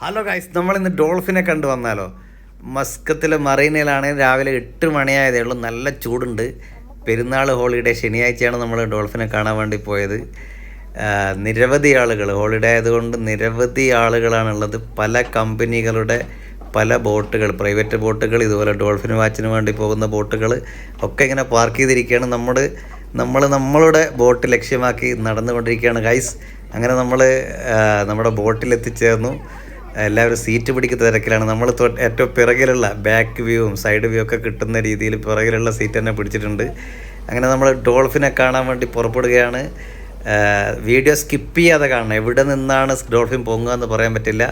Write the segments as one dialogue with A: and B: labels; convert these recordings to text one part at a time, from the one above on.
A: Hello guys നമ്മൾ ഇന്ന് ഡോൾഫിനെ കണ്ടു വന്നാലോ? മസ്കത്തിലെ മറൈനയിലാണ് രാവിലെ എട്ട് മണിയായതേ ഉള്ളൂ. നല്ല ചൂടുണ്ട്. പെരുന്നാൾ ഹോളിഡേ ശനിയാഴ്ചയാണ് നമ്മൾ ഡോൾഫിനെ കാണാൻ വേണ്ടി പോയത്. നിരവധി ആളുകൾ ഹോളിഡേ ആയതുകൊണ്ട് നിരവധി ആളുകളാണുള്ളത്. പല കമ്പനികളുടെ പല ബോട്ടുകൾ പ്രൈവറ്റ് ബോട്ടുകൾ ഇതുപോലെ ഡോൾഫിൻ വാച്ചിന് വേണ്ടി പോകുന്ന ബോട്ടുകൾ ഒക്കെ ഇങ്ങനെ പാർക്ക് ചെയ്തിരിക്കുകയാണ്. നമ്മൾ നമ്മൾ നമ്മളുടെ ബോട്ട് ലക്ഷ്യമാക്കി നടന്നുകൊണ്ടിരിക്കുകയാണ് ഗൈസ് അങ്ങനെ നമ്മൾ നമ്മുടെ ബോട്ടിൽ എത്തിച്ചേർന്നു എല്ലാവരും സീറ്റ് പിടിക്കുന്ന തിരക്കിലാണ്. നമ്മൾ ഏറ്റവും പിറകിലുള്ള ബാക്ക് വ്യൂവും സൈഡ് വ്യൂ ഒക്കെ കിട്ടുന്ന രീതിയിൽ പിറകിലുള്ള സീറ്റ് തന്നെ പിടിച്ചിട്ടുണ്ട്. അങ്ങനെ നമ്മൾ ഡോൾഫിനെ കാണാൻ വേണ്ടി പുറപ്പെടുകയാണ്. വീഡിയോ സ്കിപ്പ് ചെയ്യാതെ കാണണം. എവിടെ നിന്നാണ് ഡോൾഫിൻ പൊങ്ങുക എന്ന് പറയാൻ പറ്റില്ല.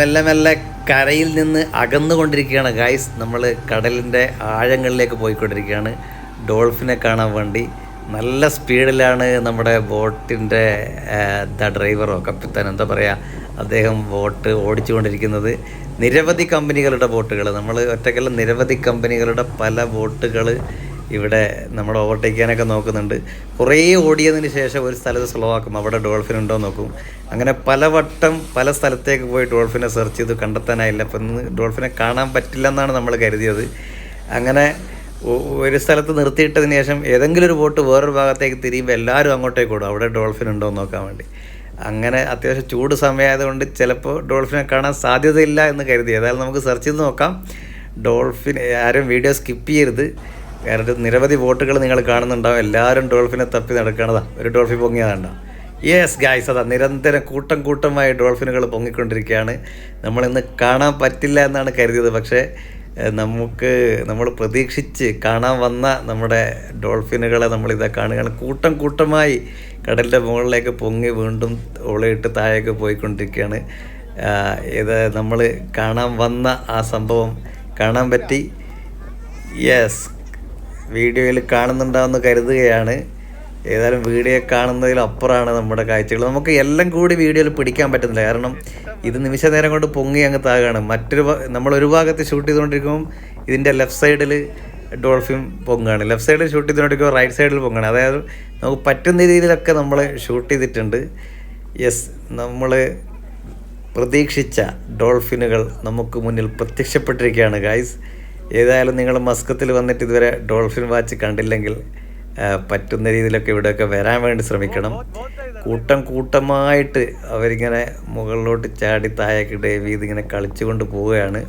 A: മെല്ലെ മെല്ലെ കരയിൽ നിന്ന് അകന്നുകൊണ്ടിരിക്കുകയാണ്. ഗായ്സ് നമ്മൾ കടലിന്റെ ആഴങ്ങളിലേക്ക് പോയിക്കൊണ്ടിരിക്കുകയാണ്. ഡോൾഫിനെ കാണാൻ വേണ്ടി നല്ല സ്പീഡിലാണ് നമ്മുടെ ബോട്ടിന്റെ ദ ഡ്രൈവറോ കപ്പിത്താൻ. എന്താ പറയുക അദ്ദേഹം ബോട്ട് ഓടിച്ചുകൊണ്ടിരിക്കുന്നത്. നിരവധി കമ്പനികളുടെ ബോട്ടുകൾ നമ്മൾ ഒറ്റക്കല്ല നിരവധി കമ്പനികളുടെ പല ബോട്ടുകൾ ഇവിടെ നമ്മൾ ഓവർടേക്ക് ചെയ്യാനൊക്കെ നോക്കുന്നുണ്ട്. കുറേ ഓടിയതിന് ശേഷം ഒരു സ്ഥലത്ത് സ്ലോ ആക്കും അവിടെ ഡോൾഫിൻ ഉണ്ടോ നോക്കും. അങ്ങനെ പലവട്ടം പല സ്ഥലത്തേക്ക് പോയി ഡോൾഫിനെ സെർച്ച് ചെയ്ത്. കണ്ടെത്താനായില്ല. അപ്പം ഇന്ന് ഡോൾഫിനെ കാണാൻ പറ്റില്ല എന്നാണ് നമ്മൾ കരുതിയത്. അങ്ങനെ ഒരു സ്ഥലത്ത് നിർത്തിയിട്ടതിന് ശേഷം ഏതെങ്കിലും ഒരു ബോട്ട് വേറൊരു ഭാഗത്തേക്ക് തിരിയുമ്പോൾ എല്ലാവരും അങ്ങോട്ടേക്ക് ഓടും. അവിടെ ഡോൾഫിൻ ഉണ്ടോ എന്ന് നോക്കാൻ വേണ്ടി. അങ്ങനെ അത്യാവശ്യം ചൂട് സമയമായതുകൊണ്ട് ചിലപ്പോൾ ഡോൾഫിനെ കാണാൻ സാധ്യതയില്ല എന്ന് കരുതി. ഏതായാലും നമുക്ക് സെർച്ച് ചെയ്ത് നോക്കാം. ഡോൾഫിൻ ആരും വീഡിയോ സ്കിപ്പ് ചെയ്യരുത്. കാരണം നിരവധി വോട്ടുകൾ നിങ്ങൾ കാണുന്നുണ്ടാവും. എല്ലാവരും ഡോൾഫിനെ തപ്പി നടക്കണതാ. ഒരു ഡോൾഫിൻ പൊങ്ങിയതാണ്ടോ യെസ് ഗായ്സ് അതാ. നിരന്തരം കൂട്ടം കൂട്ടമായി ഡോൾഫിനുകൾ പൊങ്ങിക്കൊണ്ടിരിക്കുകയാണ്. നമ്മളിന്ന് കാണാൻ പറ്റില്ല എന്നാണ് കരുതിയത്. പക്ഷേ നമുക്ക് നമ്മൾ പ്രതീക്ഷിച്ച് കാണാൻ വന്ന നമ്മുടെ ഡോൾഫിനുകളെ നമ്മളിതാ കാണുകയാണ്. കൂട്ടം കൂട്ടമായി കടലിന്റെ മുകളിലേക്ക് പൊങ്ങി വീണ്ടും ഓളയിട്ട് താഴേക്ക് പോയിക്കൊണ്ടിരിക്കുകയാണ്. ഇത് നമ്മൾ കാണാൻ വന്ന ആ സംഭവം കാണാൻ പറ്റി. യെസ് വീഡിയോയിൽ കാണുന്നുണ്ടാവുമെന്ന് കരുതുകയാണ്. ഏതായാലും വീഡിയോ കാണുന്നതിൽ അപ്പുറമാണ് നമ്മുടെ കാഴ്ചകൾ. നമുക്ക് എല്ലാം കൂടി വീഡിയോയിൽ പിടിക്കാൻ പറ്റുന്നില്ല. കാരണം ഇത് നിമിഷ നേരം കൊണ്ട് പൊങ്ങി അങ്ങ് താകാണ്. മറ്റൊരു നമ്മൾ ഒരു ഭാഗത്ത് ഷൂട്ട് ചെയ്തുകൊണ്ടിരിക്കുമ്പോൾ ഇതിന്റെ ലെഫ്റ്റ് സൈഡിൽ ഡോൾഫിൻ പൊങ്ങാണ്. ലെഫ്റ്റ് സൈഡിൽ ഷൂട്ട് ചെയ്തുകൊണ്ടിരിക്കുമ്പോൾ റൈറ്റ് സൈഡിൽ പൊങ്ങാണ്. അതായത് നമുക്ക് പറ്റുന്ന രീതിയിലൊക്കെ നമ്മൾ ഷൂട്ട് ചെയ്തിട്ടുണ്ട്. യെസ് നമ്മൾ പ്രതീക്ഷിച്ച ഡോൾഫിനുകൾ നമുക്ക് മുന്നിൽ പ്രത്യക്ഷപ്പെട്ടിരിക്കുകയാണ് ഗായ്സ് ഏതായാലും നിങ്ങൾ മസ്കത്തിൽ വന്നിട്ട് ഇതുവരെ ഡോൾഫിൻ വാച്ച് കണ്ടില്ലെങ്കിൽ പറ്റുന്ന രീതിയിലൊക്കെ ഇവിടെയൊക്കെ വരാൻ വേണ്ടി ശ്രമിക്കണം. കൂട്ടം കൂട്ടമായിട്ട് അവരിങ്ങനെ മുകളിലോട്ട് ചാടി താഴേക്ക് ഡൈവ് ചെയ്ത് ഇങ്ങനെ കളിച്ചുകൊണ്ട് പോവുകയാണ്.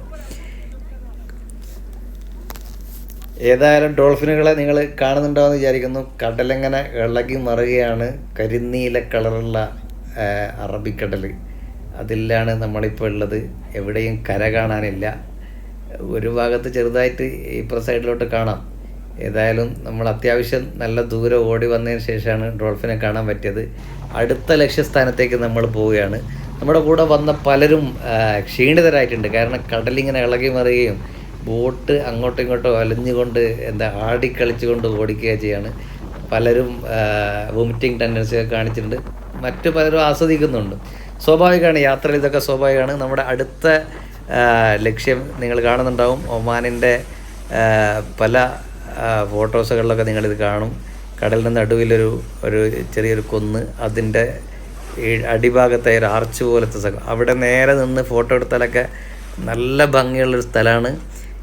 A: ഏതായാലും ഡോൾഫിനുകളെ നിങ്ങൾ കാണുന്നുണ്ടാവുമെന്ന് വിചാരിക്കുന്നു. കടലിങ്ങനെ ഇളകി മറുകയാണ് കരിനീല കളറുള്ള അറബിക്കടൽ അതിലാണ് നമ്മളിപ്പോൾ ഉള്ളത്. എവിടെയും കര കാണാനില്ല. ഒരു ഭാഗത്ത് ചെറുതായിട്ട് ഇപ്പുറ സൈഡിലോട്ട് കാണാം. ഏതായാലും നമ്മൾ അത്യാവശ്യം നല്ല ദൂരം ഓടി വന്നതിന് ശേഷമാണ് ഡോൾഫിനെ കാണാൻ പറ്റിയത്. അടുത്ത ലക്ഷ്യസ്ഥാനത്തേക്ക് നമ്മൾ പോവുകയാണ്. നമ്മുടെ കൂടെ വന്ന പലരും ക്ഷീണിതരായിട്ടുണ്ട്. കാരണം കടലിങ്ങനെ ഇളകി മറിയുകയും ബോട്ട് അങ്ങോട്ടും ഇങ്ങോട്ടും അലഞ്ഞുകൊണ്ട് എന്താ ആടിക്കളിച്ചുകൊണ്ട് ഓടിക്കുക ചെയ്യാണ്. പലരും വോമിറ്റിംഗ് ടെൻഡൻസി ഒക്കെ കാണിച്ചിട്ടുണ്ട്. മറ്റു പലരും ആസ്വദിക്കുന്നുണ്ട്. സ്വാഭാവികമാണ് യാത്രയിൽ ഇതൊക്കെ സ്വാഭാവികമാണ്. നമ്മുടെ അടുത്ത ലക്ഷ്യം നിങ്ങൾ കാണുന്നുണ്ടാവും. ഒമാനിന്റെ പല ഫോട്ടോസുകളിലൊക്കെ നിങ്ങളിത് കാണും. കടലിന്റെ നടുവിലൊരു ഒരു ചെറിയൊരു കുന്ന് അതിന്റെ അടിഭാഗത്തെ ഒരു ആർച്ച് പോലത്തെ സ്ഥലം. അവിടെ നേരെ നിന്ന് ഫോട്ടോ എടുത്താലൊക്കെ നല്ല ഭംഗിയുള്ളൊരു സ്ഥലമാണ്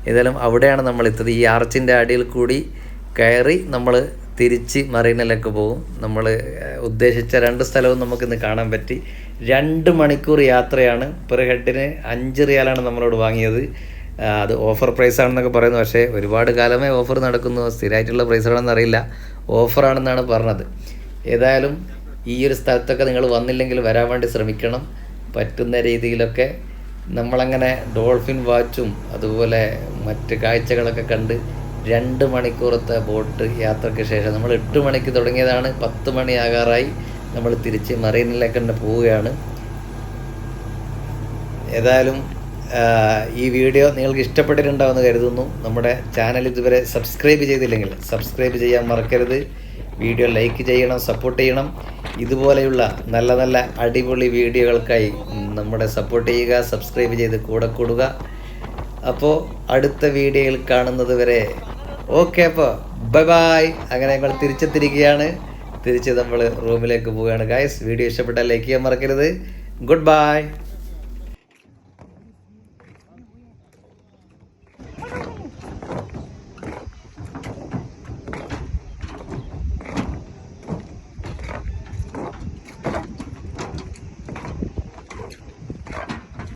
A: ഏതായാലും അവിടെയാണ് നമ്മൾ എത്തത് ഈ ആർച്ചിന്റെ അടിയിൽ കൂടി കയറി നമ്മൾ തിരിച്ച് മറീനയിലേക്ക് പോകും. നമ്മൾ ഉദ്ദേശിച്ച രണ്ട് സ്ഥലവും നമുക്കിന്ന് കാണാൻ പറ്റി. രണ്ട് മണിക്കൂർ യാത്രയാണ്. പെർ ഹെഡിന് അഞ്ച് റിയാലാണ് നമ്മളോട് വാങ്ങിയത്. അത് ഓഫർ പ്രൈസ് ആണെന്നൊക്കെ പറയുന്നു. പക്ഷേ ഒരുപാട് കാലമേ ഓഫർ നടക്കുന്നു. സ്ഥിരമായിട്ടുള്ള പ്രൈസ് ആണെന്ന് അറിയില്ല. ഓഫറാണെന്നാണ് പറഞ്ഞത്. ഏതായാലും ഈ ഒരു സ്ഥലത്തൊക്കെ നിങ്ങൾ വന്നില്ലെങ്കിൽ വരാൻ വേണ്ടി ശ്രമിക്കണം. പറ്റുന്ന രീതിയിലൊക്കെ നമ്മളങ്ങനെ ഡോൾഫിൻ വാച്ചും അതുപോലെ മറ്റ് കാഴ്ചകളൊക്കെ കണ്ട് രണ്ട് മണിക്കൂറത്തെ ബോട്ട് യാത്രയ്ക്ക് ശേഷം നമ്മൾ എട്ട് മണിക്ക് തുടങ്ങിയതാണ്. പത്ത് മണിയാകാറായി നമ്മൾ തിരിച്ച് മറീനിലേക്ക് തന്നെ പോവുകയാണ്. ഏതായാലും ഈ വീഡിയോ നിങ്ങൾക്ക് ഇഷ്ടപ്പെട്ടിട്ടുണ്ടാവുമെന്ന് കരുതുന്നു. നമ്മുടെ ചാനൽ ഇതുവരെ സബ്സ്ക്രൈബ് ചെയ്തില്ലെങ്കിൽ സബ്സ്ക്രൈബ് ചെയ്യാൻ മറക്കരുത്. വീഡിയോ ലൈക്ക് ചെയ്യണം സപ്പോർട്ട് ചെയ്യണം. ഇതുപോലെയുള്ള നല്ല നല്ല അടിപൊളി വീഡിയോകൾക്കായി നമ്മുടെ സപ്പോർട്ട് ചെയ്യുക സബ്സ്ക്രൈബ് ചെയ്ത് കൂടെ കൂടുക. അപ്പോൾ അടുത്ത വീഡിയോയിൽ കാണുന്നത് വരെ ഓക്കെ അപ്പോൾ ബൈ ബൈ അങ്ങനെ ഞങ്ങൾ തിരിച്ചെത്തിരിക്കുകയാണ് തിരിച്ച് നമ്മൾ റൂമിലേക്ക് പോവുകയാണ് ഗായ്സ് വീഡിയോ ഇഷ്ടപ്പെട്ടാൽ ലൈക്ക് ചെയ്യാൻ മറക്കരുത്. Good bye